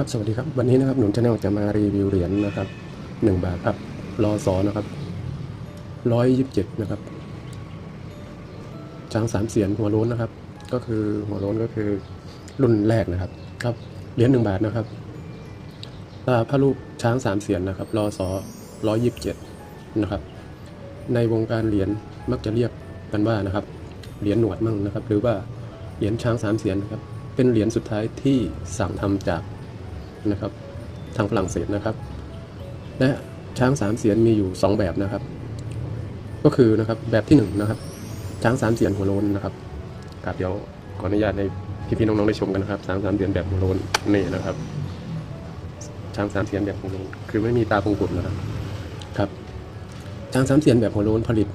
ครับสวัสดีครับวันนี้นะครับหนุ่มชาแนลจะมารีวิวเหรียญนะครับหนึ่งบาทครับรอสอนะครับร้อยยี่สิบเจ็ดนะครับช้างสามเสียนหัวโล้นนะครับ ก็คือหัวโล้นก็คือรุ่นแรกนะครับ ครับเหรียญหนึ่งบาทนะครับตาพระรูปช้างสามเสียนนะครับรอสอร้อยยี่สิบเจ็ดนะครับ ในวงการเหรียญมักจะเรียกกันว่านะครับเหรียญหนวดมั่งนะครับ หรือว่าเหรียญช้างสามเสียนนะครับเป็นเหรียญสุดท้ายที่สั่งทำจาก นะครับ ทางฝรั่งเศสนะครับ และช้างสามเสียนมีอยู่ 2 แบบนะครับ ก็คือนะครับแบบที่1นงนะครับ ช้างสามเสียนหัวโลนนะครับครับเดี๋ยวขออนุญาตในพี่ๆน้องๆได้ชมกันนะครับช้างสามเสียนแบบหัวโลนนี่นะครับ ช้างสามเสียนแบบหัวโลนคือไม่มีตาพงกุฎนะครับครับช้างสามเสียนแบบหัวโลนผลิต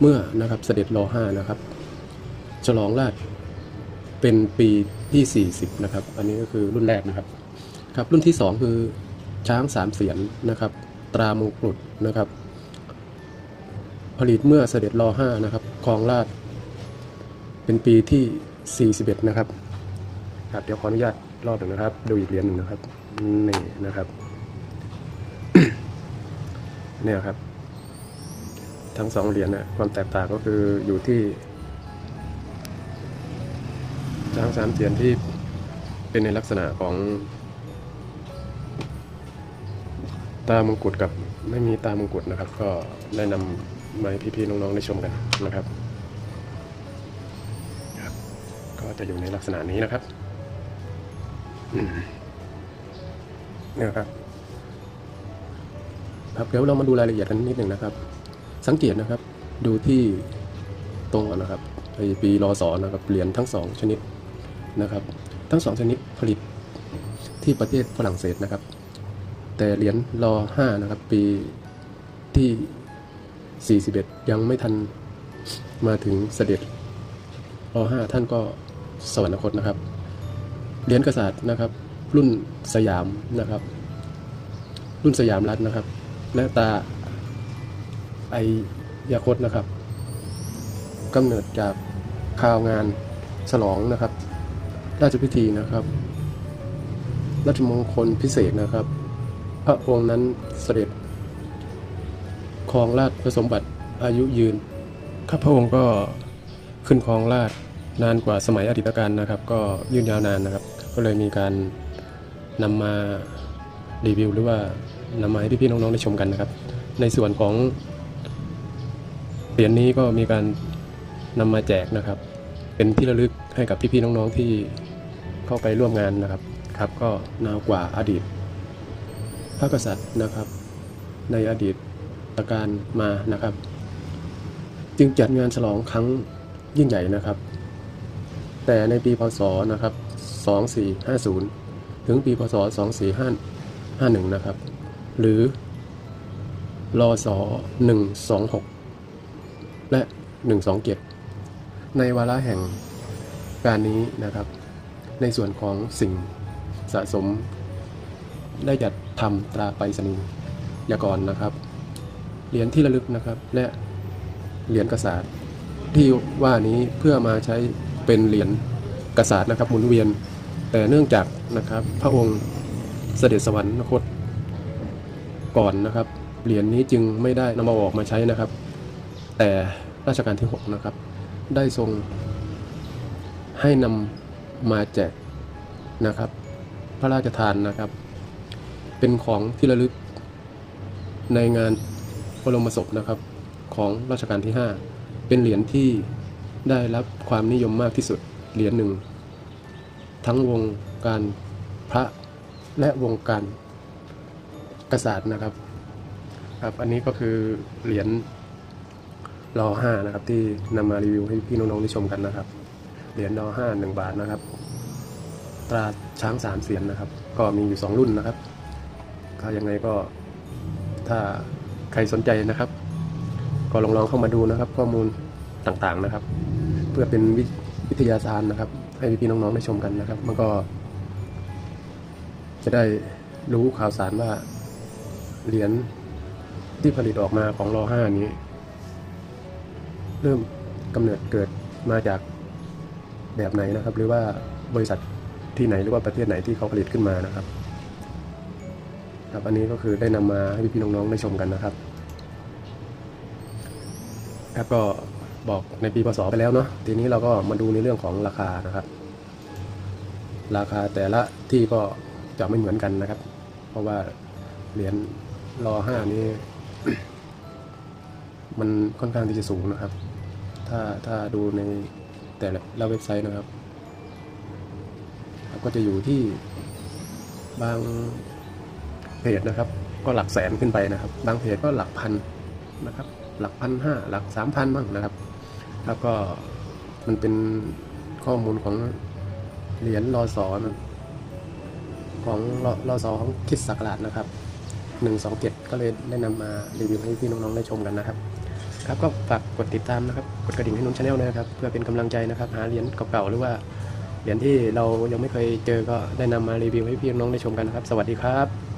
เมื่อนะครับเสด็จรอห้านะครับ ฉลองราชเป็นปีที่ 40 นะครับ อันนี้ก็คือรุ่นแรกนะครับ ครับรุ่นที่ 2 คือช้างสามเสียนนะครับ ตรามงกุฎนะครับ ผลิตเมื่อเสด็จรอห้านะครับครองราช เป็นปีที่ 41 นะครับครับเดี๋ยวขออนุญาตรอบหนึ่งนะครับ ดูอีกเหรียญหนึ่งนะครับนี่นะครับเนี่ยครับ ทั้งสองเหรียญนะความแตกต่างก็คืออยู่ที่ช้างสามเสียนที่เป็นในลักษณะของ ตามงกุฎกับไม่มีตามงกุฎนะครับ ก็ได้นำมาให้พี่ๆน้องๆได้ชมกันนะครับครับ ก็จะอยู่ในลักษณะนี้นะครับเนี่ยครับ ครับเดี๋ยวเรามาดูรายละเอียดกันนิดหนึ่งนะครับ สังเกตนะครับ ดูที่ตรงนนะครับไอปีรอสอนะครับเหรียญทั้งสองชนิดนะครับ ทั้งสองชนิดผลิตที่ประเทศฝรั่งเศสนะครับ แต่เหรียญรอห้านะครับ ปีที่ 41 ยังไม่ทันมาถึงเสด็จรอห้าท่านก็สวรรคตนะครับ เหรียญกษัตริย์นะครับ รุ่นสยามนะครับ รุ่นสยามรัฐนะครับ และตาไอยาคตนะครับกำเนิดจากข่าวงานฉลองนะครับ ราชพิธีนะครับ ราชมงคลพิเศษนะครับ พระองค์นั้นเสด็จครองราชสมบัติอายุยืนข้าพระองค์ก็ขึ้นครองราชนานกว่าสมัยอดีตการนะครับ ก็ยืนยาวนานนะครับ ก็เลยมีการนำมารีวิว หรือว่านำมาให้พี่ๆน้องๆได้ชมกันนะครับ ในส่วนของเหรียญนี้ก็มีการนำมาแจกนะครับ เป็นที่ระลึกให้กับพี่ๆน้องๆที่เข้าไปร่วมงานนะครับ ครับ ก็นานกว่าอดีต พระกษัตริย์นะครับ ในอดีตการมานะครับ จึงจัดงานฉลองครั้งยิ่งใหญ่นะครับ แต่ในปีพศนะครับ 2450 ถึงปีพศ 2451 นะครับ หรือรอส126 และ 127 ในวาระแห่งการนี้นะครับ ในส่วนของสิ่งสะสม ได้จัดทำตราไปรษณียากรนะครับ เหรียญที่ระลึกนะครับ และเหรียญกษาตร์ที่ว่านี้เพื่อมาใช้เป็นเหรียญกษาตร์นะครับหมุนเวียนแต่เนื่องจากนะครับ พระองค์เสด็จสวรรคตก่อนนะครับ เหรียญนี้จึงไม่ได้นำมาออกมาใช้นะครับ แต่รัชกาลที่ 6 นะครับ ได้ทรงให้นำมาแจกนะครับ พระราชทานนะครับ เป็นของที่ระลึกในงานบรมศพนะครับของรัชกาลที่ 5 เป็นเหรียญที่ได้รับความนิยมมากที่สุดเหรียญหนึ่ง ทั้งวงการพระและวงการกษัตริย์นะครับครับอันนี้ก็คือเหรียญรอห้านะครับ ที่นำมารีวิวให้พี่น้องๆได้ชมกันนะครับ เหรียญรอห้าหนึ่งบาทนะครับ ตราช้างสามเสียนนะครับ ก็มีอยู่สองรุ่นนะครับ ถ้ายังไงก็ ถ้าใครสนใจนะครับ ก็ลองลองเข้ามาดูนะครับ ข้อมูลต่างๆนะครับ เพื่อเป็นวิวทยาทานนะครับ ให้พี่ๆน้องๆได้ชมกันนะครับ มันก็ จะได้รู้ข่าวสารว่าเหรียญที่ผลิตออกมาของรอห้านี้ เริ่มกำเนิดเกิดมาจากแบบไหนนะครับ หรือว่าบริษัทที่ไหนหรือว่าประเทศไหนที่เขาผลิตขึ้นมานะครับ ครับอันนี้ก็คือได้นำมาให้พี่ๆน้องๆได้ชมกันนะครับครับก็บอกในปีพศไปแล้วเนาะทีนี้เราก็มาดูในเรื่องของราคานะครับ ราคาแต่ละที่ก็จะไม่เหมือนกันนะครับ เพราะว่าเหรียญรอห้านี้ มันค่อนข้างที่จะสูงนะครับ ถ้าถ้าดูในแต่ละเว็บไซต์นะครับ ก็จะอยู่ที่บาง เพจนะครับ ก็หลักแสนขึ้นไปนะครับ บางเพจก็หลักพันนะครับ หลักพันห้าหลักสามพันบ้างนะครับ แล้วก็มันเป็นข้อมูลของเหรียญรอสอนของรอสอของคิดศักราชนะครับหนึ่งสองเจ็ดก็เลยได้นำมารีวิวให้พี่น้องๆได้ชมกันนะครับ ครับก็ฝากกดติดตามนะครับกดกระดิ่งให้นุ่นชาแนลนะครับ เพื่อเป็นกำลังใจนะครับ หาเหรียญเก่าๆหรือว่าเหรียญที่เรายังไม่เคยเจอก็ได้นำมารีวิวให้พี่น้องได้ชมกันนะครับ สวัสดีครับ